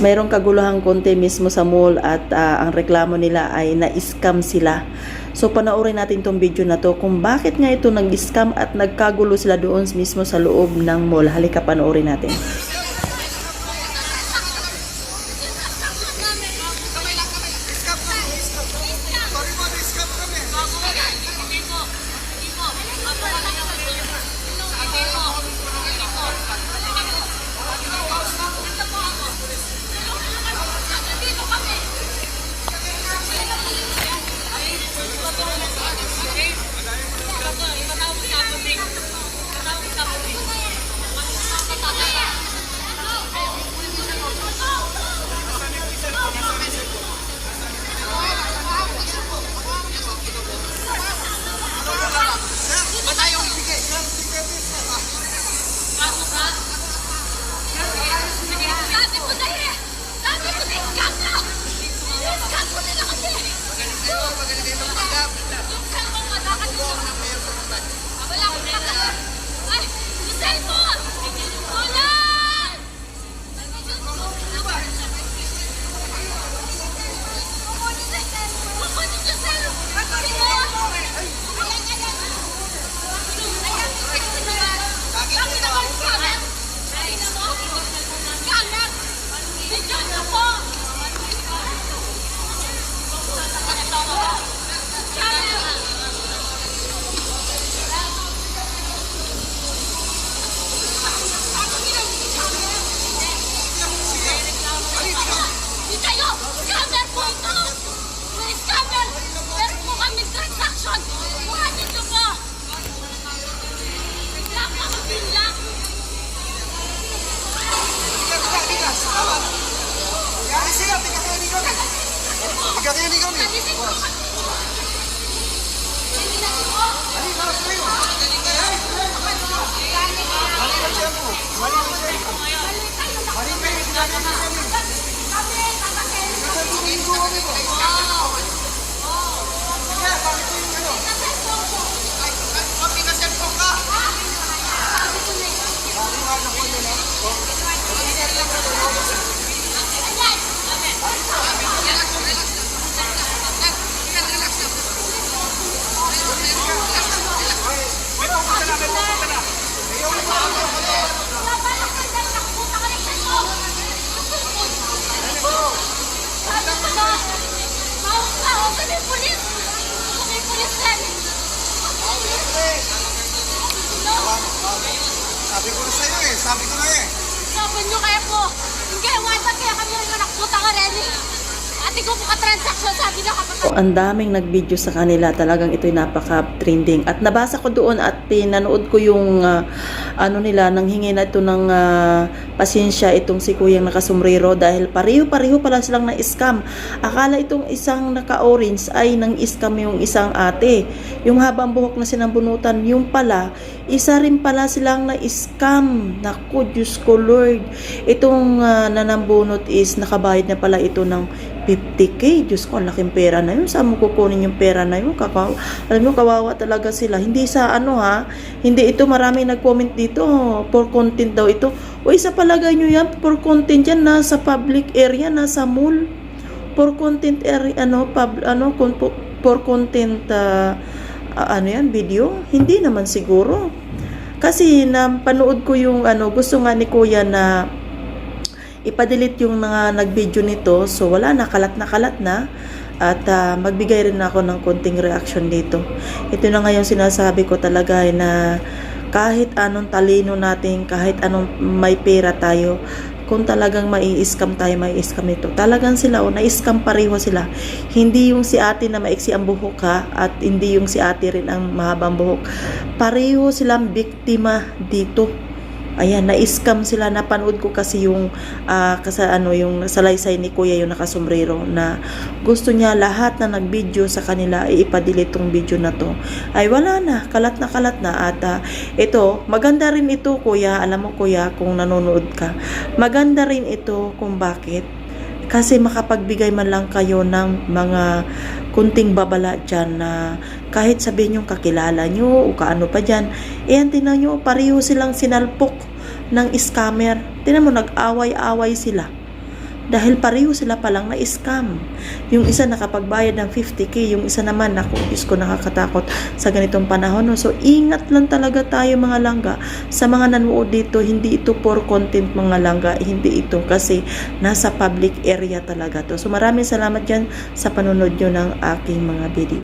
mayroong kaguluhan konti mismo sa mall at ah, ang reklamo nila ay na-scam sila. So panoorin natin tong video na to kung bakit nga ito nag-scam at nagkagulo sila doon mismo sa loob ng mall. Halika panoorin natin. Di kayo! Scammer po ito! Scammer! Meron po kami transaction! Kuhanin niyo po! Lang pa kami lang! Alisin po kami! Alisin po! Sabi o kami pulis. Kami pulis din. No, Sabi ko na sa'yo eh, sabi ko na eh. sabi niyo kaya po, hindi, wala kaya kami yung anak puta ka rin. Ate ko po ka-transaction, sabi niya kapag So, ang daming nag-video sa kanila. Talagang ito'y napaka-trending. At nabasa ko doon at pinanood ko yung ah, ano nila, nang hingi na ito ng ah, pasensya itong si Kuyang nakasumrero dahil pareho-pareho pala silang na-scam. Akala itong isang naka-orange ay nang scam yung isang ate. Yung habang buhok na sinambunutan, yung pala, isa rin pala silang na-scam. Naku, Diyos ko Lord. Itong ah, nanambunot is nakabayad na pala ito ng 50k. Diyos ko, ang laking pera na yun. Saan mo kukunin yung pera na yun? Kakaw Alam mo, kawawa talaga sila. Hindi sa ano ha, hindi ito marami nag-comment dito. For content daw ito. O isa palagay nyo yan, for content yan, nasa public area, nasa mall. For content area, ano, pub, ano, for content, ah, ano yan, video? Hindi naman siguro. Kasi napanood ko yung ano, gusto nga ni Kuya na ipadelete yung mga nag-video nito. So wala na, kalat na kalat na. At ah, magbigay rin ako ng konting reaction dito. Ito na ngayon sinasabi ko talaga eh, na kahit anong talino natin, kahit anong may pera tayo, kung talagang mai-scam tayo, mai-scam nito. Talagang sila, o na-scam pareho sila. Hindi yung si ate na maiksi ang buhok ha, at hindi yung si ate rin ang mahabang buhok. Pareho silang biktima dito. Ayan, na-scam sila. Napanood ko kasi yung ah, kasa, ano, yung salaysay ni Kuya yung nakasombrero na gusto niya lahat na nag-video sa kanila ay ipadelete tong video na to. Ay wala na, kalat na kalat na at ah, ito, maganda rin ito Kuya, alam mo Kuya kung nanonood ka. Maganda rin ito kung bakit kasi makapagbigay man lang kayo ng mga kunting babala dyan na kahit sabihin yung kakilala nyo o kaano pa dyan, eh tinan nyo, pareho silang sinalpok ng scammer. Tinan mo, nag-away-away sila. Dahil pareho sila palang na-scam. Yung isa nakapagbayad ng 50k, yung isa naman, naku, Diyos ko nakakatakot sa ganitong panahon. No? So, ingat lang talaga tayo mga langga. Sa mga nanood dito, hindi ito for content mga langga, hindi ito kasi nasa public area talaga to. So, maraming salamat dyan sa panonood nyo ng aking mga video.